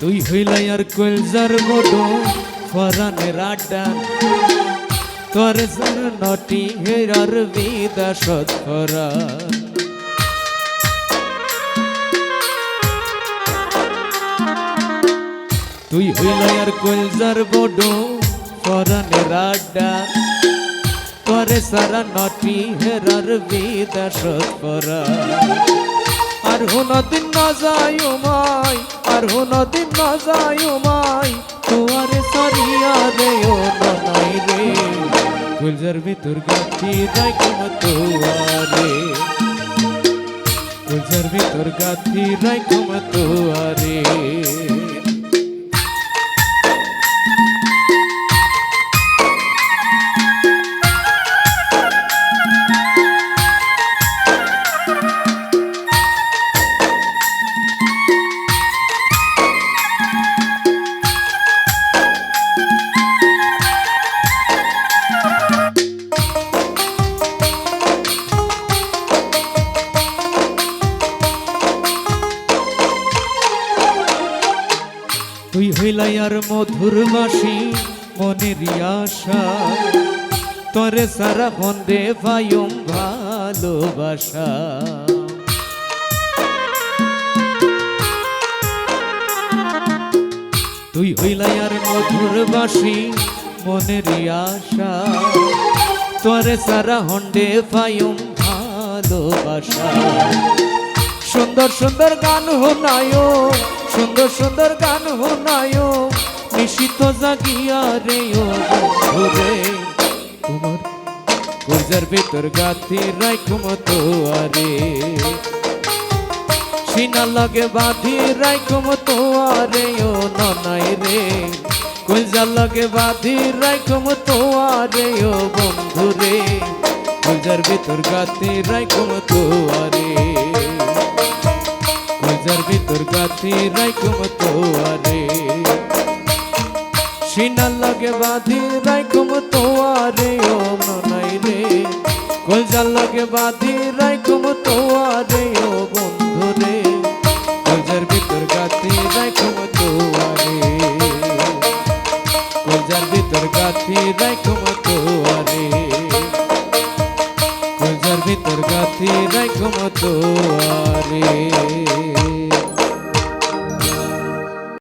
তুই হইলাই আর কলজার মোটো ফরানের আড্ডা তোর নটি হেরার বিদা সৎ তুই হইলাই আর কলজার বড়, ফরানের আড্ডা। তোরে সারা নটি হেরার বিদা সৎকরা আর হুনদিন না যায় মাই, আর হুনদিন না যায় মাই তোয়ারে সারিয়া রে ও ননাই রে। গুলজার ভিতর গাথি রাইকুম তোয়ারে গুলজার ভিতর গাথি রাইকুম তোয়ারে তুই হইলাই আর মধুর বাসি মনের আশা। তরে সারা বন্দে পায়ুম ভালোবাসা। তুই হইলাই আর মধুর বাসি মনের আশা। তরে সারা হন্ডে পায়ুম ভালোবাসা। সুন্দর সুন্দর গান হোনায়ো সুন্দর সুন্দর গান হোনায়ো নিশিত জাগিয়া রে ও বন্ধুরে তোমার গুর্জার ভিতর গাথি রাইকুম তো আরে। সিনা লাগে বাঁধি রাইকুম তো আরে, ও ননাই রে। গুলজার লাগে বাঁধি রাইকুম তো আরে, ও বন্ধুরে গুলজার ভিতর গাথি রাইকুম তো আরে। গুলজার ভিতর গাথি রাইকুম তো আরে সিনার লগে বাঁধি রাইকুম তো আরে ও মনাই রে। গুলজার লগে বাঁধি রাইকুম তো আরে ও বন্ধু রে। গুলজার ভিতর গাথি রাইকুম তো আরে গুলজার ভিতর গাথি রাইকুম তো আরে গুলজার ভিতর গাথি রাইকুম তো আরে